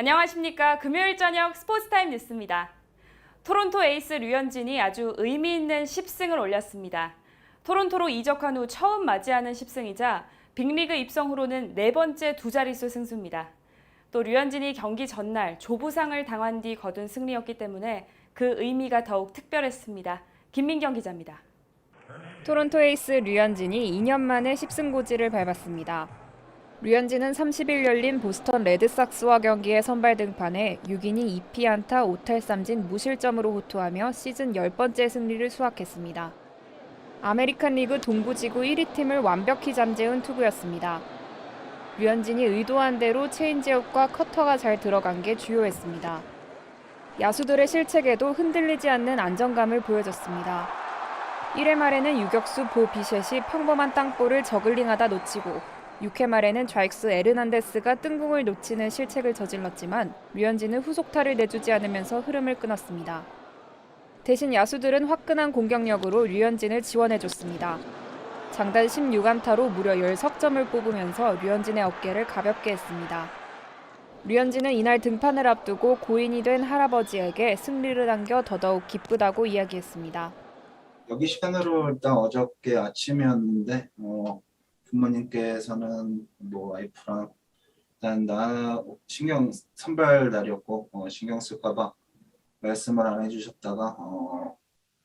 안녕하십니까. 금요일 저녁 스포츠타임 뉴스입니다. 토론토 에이스 류현진이 아주 의미 있는 10승을 올렸습니다. 토론토로 이적한 후 처음 맞이하는 10승이자 빅리그 입성 후로는 네 번째 두 자릿수 승수입니다. 또 류현진이 경기 전날 조부상을 당한 뒤 거둔 승리였기 때문에 그 의미가 더욱 특별했습니다. 김민경 기자입니다. 토론토 에이스 류현진이 2년 만에 10승 고지를 밟았습니다. 류현진은 30일 열린 보스턴 레드삭스와 경기에 선발 등판해 6이닝 2피안타 5탈삼진 무실점으로 호투하며 시즌 10번째 승리를 수확했습니다. 아메리칸 리그 동부지구 1위 팀을 완벽히 잠재운 투구였습니다. 류현진이 의도한 대로 체인지업과 커터가 잘 들어간 게 주요했습니다. 야수들의 실책에도 흔들리지 않는 안정감을 보여줬습니다. 1회 말에는 유격수 보 비셋이 평범한 땅볼을 저글링하다 놓치고 6회 말에는 좌익수 에르난데스가 뜬공을 놓치는 실책을 저질렀지만 류현진은 후속타를 내주지 않으면서 흐름을 끊었습니다. 대신 야수들은 화끈한 공격력으로 류현진을 지원해줬습니다. 장단 16안타로 무려 10석점을 뽑으면서 류현진의 어깨를 가볍게 했습니다. 류현진은 이날 등판을 앞두고 고인이 된 할아버지에게 승리를 안겨 더더욱 기쁘다고 이야기했습니다. 여기 시간으로 일단 어저께 아침이었는데 어, 부모님께서는 뭐 와이프랑 일단 나 신경 선발 날이었고 어, 신경 쓸까봐 말씀을 안 해주셨다가 어,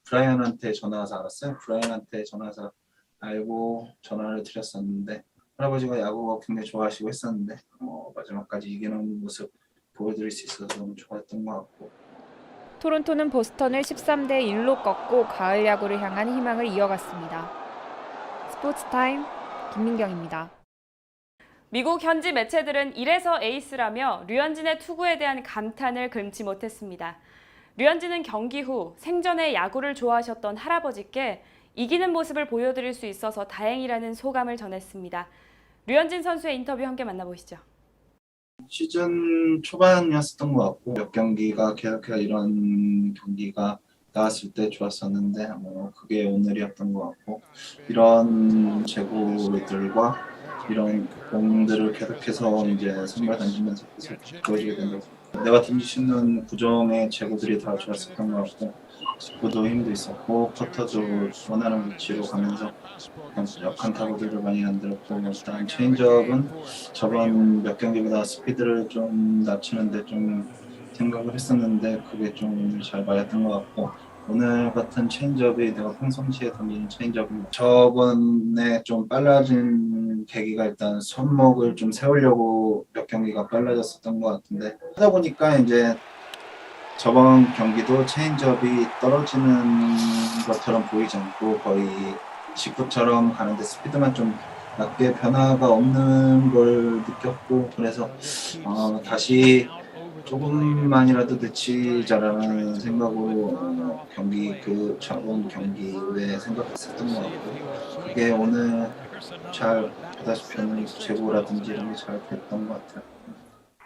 브라이언한테 전화 와서 알았어요. 브라이언한테 전화 와서 알고 전화를 드렸었는데 할아버지가 야구가 굉장히 좋아하시고 했었는데 어, 마지막까지 이기는 모습 보여드릴 수 있어서 너무 좋았던 것 같고 토론토는 보스턴을 13대 1로 꺾고 가을 야구를 향한 희망을 이어갔습니다. 스포츠 타임 김민경입니다. 미국 현지 매체들은 이래서 에이스라며 류현진의 투구에 대한 감탄을 금치 못했습니다. 류현진은 경기 후 생전에 야구를 좋아하셨던 할아버지께 이기는 모습을 보여드릴 수 있어서 다행이라는 소감을 전했습니다. 류현진 선수의 인터뷰 함께 만나보시죠. 시즌 초반이었던 것 같고 몇 경기가 계속해서 이런 경기가 나왔을 때 좋았었는데 뭐 그게 오늘이었던 것 같고 이런 제구들과 이런 공들을 계속해서 이제 선발 던지면서 계속 보여주게 된다고 내가 있는 구종의 제구들이 다 좋았었던 것 같고 직구도 힘도 있었고 커터도 원하는 위치로 가면서 약한 타구들을 많이 만들었고 일단 체인지업은 저번 몇 경기보다 스피드를 좀 낮추는데 좀 생각을 했었는데 그게 좀잘 맞았던 것 같고 오늘 같은 체인지업이 내가 평상시에 던지는 체인지업은 저번에 좀 빨라진 계기가 일단 손목을 좀 세우려고 몇 경기가 빨라졌었던 것 같은데 하다 보니까 이제 저번 경기도 체인지업이 떨어지는 것처럼 보이지 않고 거의 직구처럼 가는데 스피드만 좀 낮게 변화가 없는 걸 느꼈고 그래서 어, 다시 조금만이라도 늦추자라는 생각으로 어, 경기 그 저번 경기 후에 생각했었던 것 같고 그게 오늘 잘 보다시피 오늘 제고라든지 이런 게 잘 됐던 것 같아요.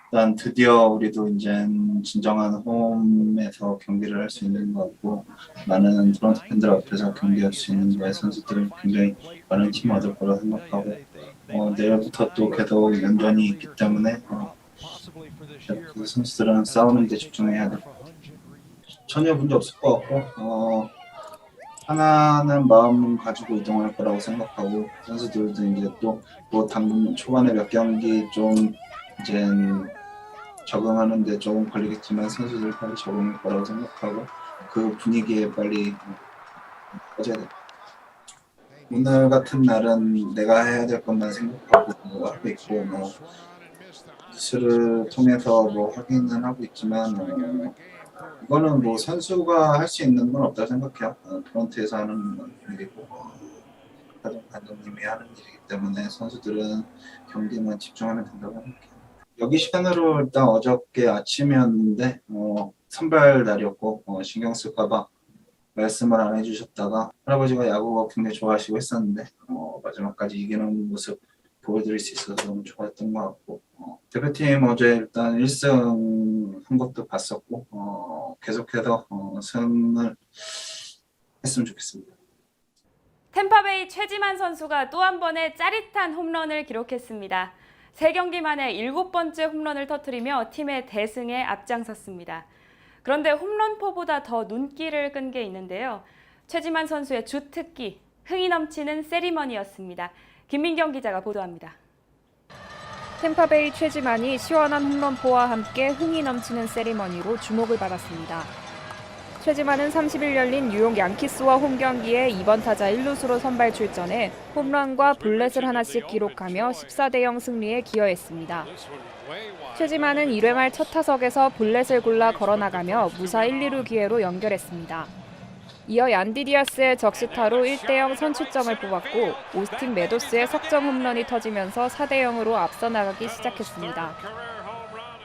일단 드디어 우리도 이제 진정한 홈에서 경기를 할 수 있는 것 같고 많은 토론토 팬들 앞에서 경기할 수 있는 거에 선수들은 굉장히 많은 힘 얻을 거라 생각하고 어, 내일부터 또 계속 연전이 있기 때문에 어, 그 선수들은 싸우는 데 집중해야 돼. 전혀 문제 없을 것 같고 어, 하나는 마음 가지고 이동할 거라고 생각하고 선수들도 이제 또뭐 당분 초반에 몇 경기 좀 이제 적응하는데 조금 걸리겠지만 선수들 빨리 적응할 거라고 생각하고 그 분위기에 빨리 빠져야 돼. 오늘 같은 날은 내가 해야 될 것만 생각하고 뭐 하고 있고 뭐 뉴스를 통해서 뭐 확인은 하고 있지만 어, 이거는 뭐 선수가 할 수 있는 건 없다고 생각해요. 어, 프런트에서 하는 일이고 가정 감독님이 하는 일이기 때문에 선수들은 경기만 집중하면 된다고 생각해요. 여기 시간으로 일단 어저께 아침이었는데 어, 선발 날이었고 어, 신경 쓸까봐 말씀을 안 해주셨다가 할아버지가 야구가 굉장히 좋아하시고 했었는데 어, 마지막까지 이기는 모습 보여드릴 수 있어서 너무 좋았던 것 같고 어, 대표팀 어제 일단 1승 한 것도 봤었고 어, 계속해서 어, 승을 했으면 좋겠습니다. 템파베이 최지만 선수가 또 한 번의 짜릿한 홈런을 기록했습니다. 세 경기 만에 일곱 번째 홈런을 터뜨리며 팀의 대승에 앞장섰습니다. 그런데 홈런포보다 더 눈길을 끈 게 있는데요. 최지만 선수의 주특기, 흥이 넘치는 세리머니였습니다. 김민경 기자가 보도합니다. 템파베이 최지만이 시원한 홈런포와 함께 흥이 넘치는 세리머니로 주목을 받았습니다. 최지만은 30일 열린 뉴욕 양키스와 홈 경기에 2번 타자 1루수로 선발 출전해 홈런과 볼넷을 하나씩 기록하며 14대 0 승리에 기여했습니다. 최지만은 1회 말 첫 타석에서 볼넷을 골라 걸어나가며 무사 1, 2루 기회로 연결했습니다. 이어 얀디디아스의 적시타로 1대0 선취점을 뽑았고 오스틴 메도스의 석점 홈런이 터지면서 4대0으로 앞서 나가기 시작했습니다.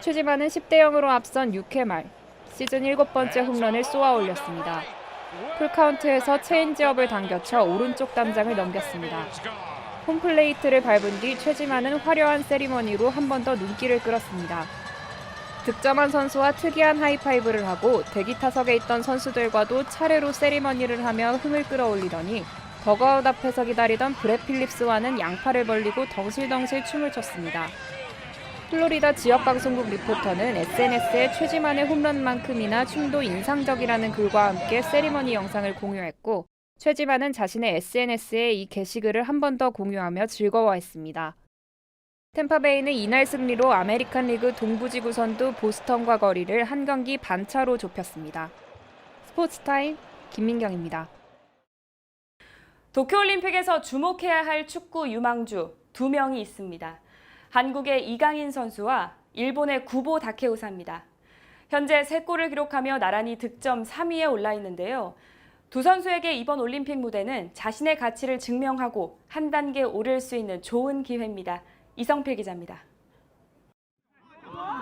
최지만은 10대0으로 앞선 6회 말 시즌 7번째 홈런을 쏘아 올렸습니다. 풀카운트에서 체인지업을 당겨쳐 오른쪽 담장을 넘겼습니다. 홈플레이트를 밟은 뒤 최지만은 화려한 세리머니로 한 번 더 눈길을 끌었습니다. 득점한 선수와 특이한 하이파이브를 하고 대기 타석에 있던 선수들과도 차례로 세리머니를 하며 흥을 끌어올리더니 더그아웃 앞에서 기다리던 브렛 필립스와는 양팔을 벌리고 덩실덩실 춤을 췄습니다. 플로리다 지역 방송국 리포터는 SNS에 최지만의 홈런만큼이나 춤도 인상적이라는 글과 함께 세리머니 영상을 공유했고 최지만은 자신의 SNS에 이 게시글을 한 번 더 공유하며 즐거워했습니다. 템파베이는 이날 승리로 아메리칸 리그 동부지구 선두 보스턴과 거리를 한 경기 반차로 좁혔습니다. 스포츠타임 김민경입니다. 도쿄올림픽에서 주목해야 할 축구 유망주 두 명이 있습니다. 한국의 이강인 선수와 일본의 구보 다케우사입니다. 현재 3골을 기록하며 나란히 득점 3위에 올라 있는데요. 두 선수에게 이번 올림픽 무대는 자신의 가치를 증명하고 한 단계 오를 수 있는 좋은 기회입니다. 이성필 기자입니다.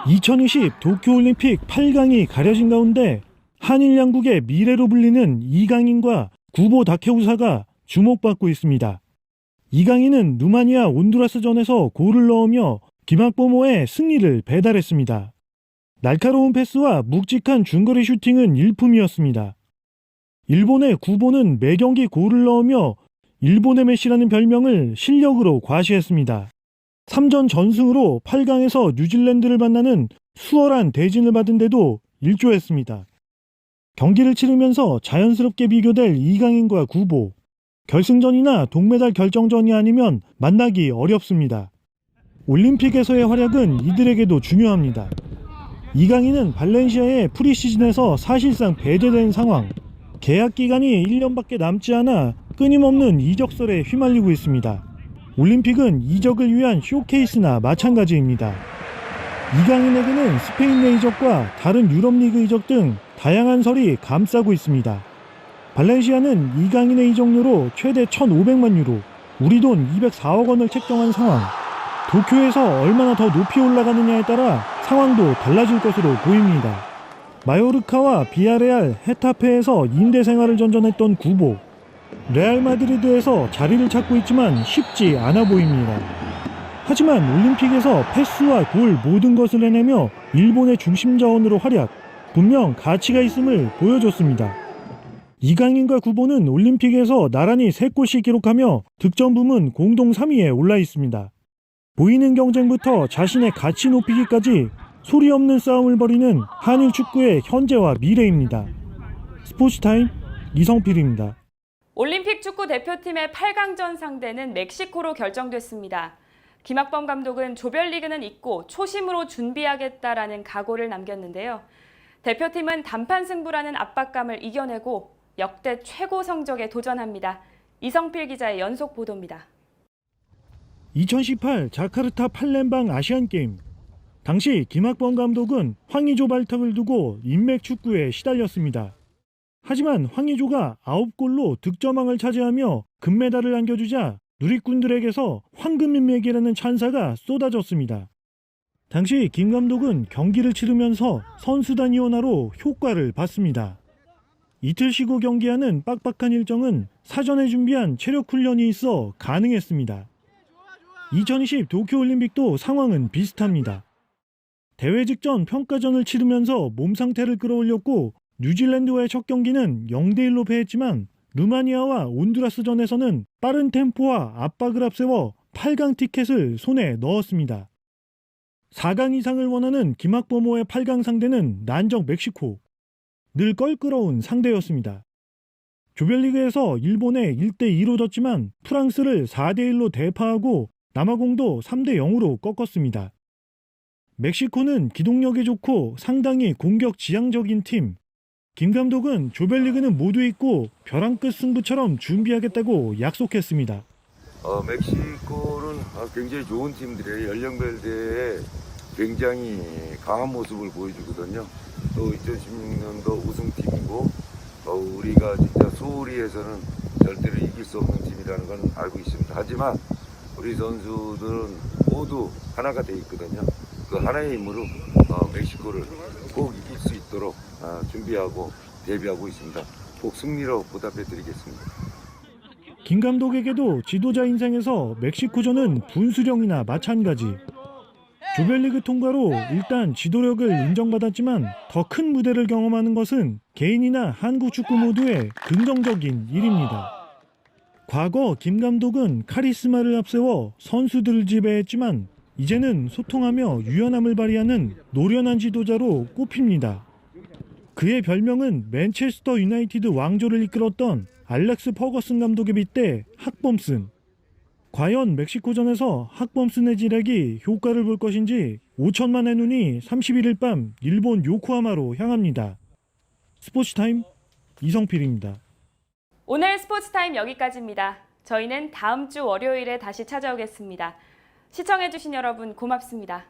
2020 도쿄올림픽 8강이 가려진 가운데 한일 양국의 미래로 불리는 이강인과 구보 다케우사가 주목받고 있습니다. 이강인은 루마니아 온두라스전에서 골을 넣으며 김학범호의 승리를 배달했습니다. 날카로운 패스와 묵직한 중거리 슈팅은 일품이었습니다. 일본의 구보는 매경기 골을 넣으며 일본의 메시라는 별명을 실력으로 과시했습니다. 3전 전승으로 8강에서 뉴질랜드를 만나는 수월한 대진을 받은데도 일조했습니다. 경기를 치르면서 자연스럽게 비교될 이강인과 구보. 결승전이나 동메달 결정전이 아니면 만나기 어렵습니다. 올림픽에서의 활약은 이들에게도 중요합니다. 이강인은 발렌시아의 프리시즌에서 사실상 배제된 상황. 계약 기간이 1년밖에 남지 않아 끊임없는 이적설에 휘말리고 있습니다. 올림픽은 이적을 위한 쇼케이스나 마찬가지입니다. 이강인에게는 스페인 내 이적과 다른 유럽 리그 이적 등 다양한 설이 감싸고 있습니다. 발렌시아는 이강인의 이적료로 최대 1,500만 유로, 우리 돈 204억 원을 책정한 상황. 도쿄에서 얼마나 더 높이 올라가느냐에 따라 상황도 달라질 것으로 보입니다. 마요르카와 비아레알, 헤타페에서 인대 생활을 전전했던 구보. 레알 마드리드에서 자리를 찾고 있지만 쉽지 않아 보입니다. 하지만 올림픽에서 패스와 골 모든 것을 해내며 일본의 중심 자원으로 활약, 분명 가치가 있음을 보여줬습니다. 이강인과 구보는 올림픽에서 나란히 3골씩 기록하며 득점 부문 공동 3위에 올라 있습니다. 보이는 경쟁부터 자신의 가치 높이기까지 소리 없는 싸움을 벌이는 한일 축구의 현재와 미래입니다. 스포츠타임 이성필입니다. 올림픽 축구 대표팀의 8강전 상대는 멕시코로 결정됐습니다. 김학범 감독은 조별리그는 잊고 초심으로 준비하겠다라는 각오를 남겼는데요. 대표팀은 단판 승부라는 압박감을 이겨내고 역대 최고 성적에 도전합니다. 이성필 기자의 연속 보도입니다. 2018 자카르타 팔렘방 아시안게임 당시 김학범 감독은 황의조 발탁을 두고 인맥 축구에 시달렸습니다. 하지만 황의조가 9골로 득점왕을 차지하며 금메달을 안겨주자 누리꾼들에게서 황금인맥이라는 찬사가 쏟아졌습니다. 당시 김 감독은 경기를 치르면서 선수단 이원화로 효과를 봤습니다. 이틀 쉬고 경기하는 빡빡한 일정은 사전에 준비한 체력 훈련이 있어 가능했습니다. 2020 도쿄올림픽도 상황은 비슷합니다. 대회 직전 평가전을 치르면서 몸 상태를 끌어올렸고 뉴질랜드와의 첫 경기는 0대1로 패했지만 루마니아와 온두라스전에서는 빠른 템포와 압박을 앞세워 8강 티켓을 손에 넣었습니다. 4강 이상을 원하는 김학범호의 8강 상대는 난적 멕시코. 늘 껄끄러운 상대였습니다. 조별리그에서 일본에 1대2로 졌지만 프랑스를 4대1로 대파하고 남아공도 3대0으로 꺾었습니다. 멕시코는 기동력이 좋고 상당히 공격 지향적인 팀. 김 감독은 조별리그는 모두 있고 벼랑 끝 승부처럼 준비하겠다고 약속했습니다. 어, 멕시코는 어, 굉장히 좋은 팀들이에요. 연령별 대회에 굉장히 강한 모습을 보여주거든요. 또 2016년도 우승팀이고 어, 우리가 진짜 소울리에서는 절대로 이길 수 없는 팀이라는 건 알고 있습니다. 하지만 우리 선수들은 모두 하나가 돼 있거든요. 그 하나의 힘으로 어, 멕시코를 꼭 이길 수 있도록 어, 준비하고 대비하고 있습니다. 꼭 승리로 보답해 드리겠습니다. 김 감독에게도 지도자 인생에서 멕시코전은 분수령이나 마찬가지. 조별리그 통과로 일단 지도력을 인정받았지만 더 큰 무대를 경험하는 것은 개인이나 한국 축구 모두의 긍정적인 일입니다. 과거 김 감독은 카리스마를 앞세워 선수들을 지배했지만 이제는 소통하며 유연함을 발휘하는 노련한 지도자로 꼽힙니다. 그의 별명은 맨체스터 유나이티드 왕조를 이끌었던 알렉스 퍼거슨 감독에 빗대 학범슨. 과연 멕시코전에서 학범슨의 지략이 효과를 볼 것인지 5천만의 눈이 31일 밤 일본 요코하마로 향합니다. 스포츠타임 이성필입니다. 오늘 스포츠타임 여기까지입니다. 저희는 다음 주 월요일에 다시 찾아오겠습니다. 시청해주신 여러분 고맙습니다.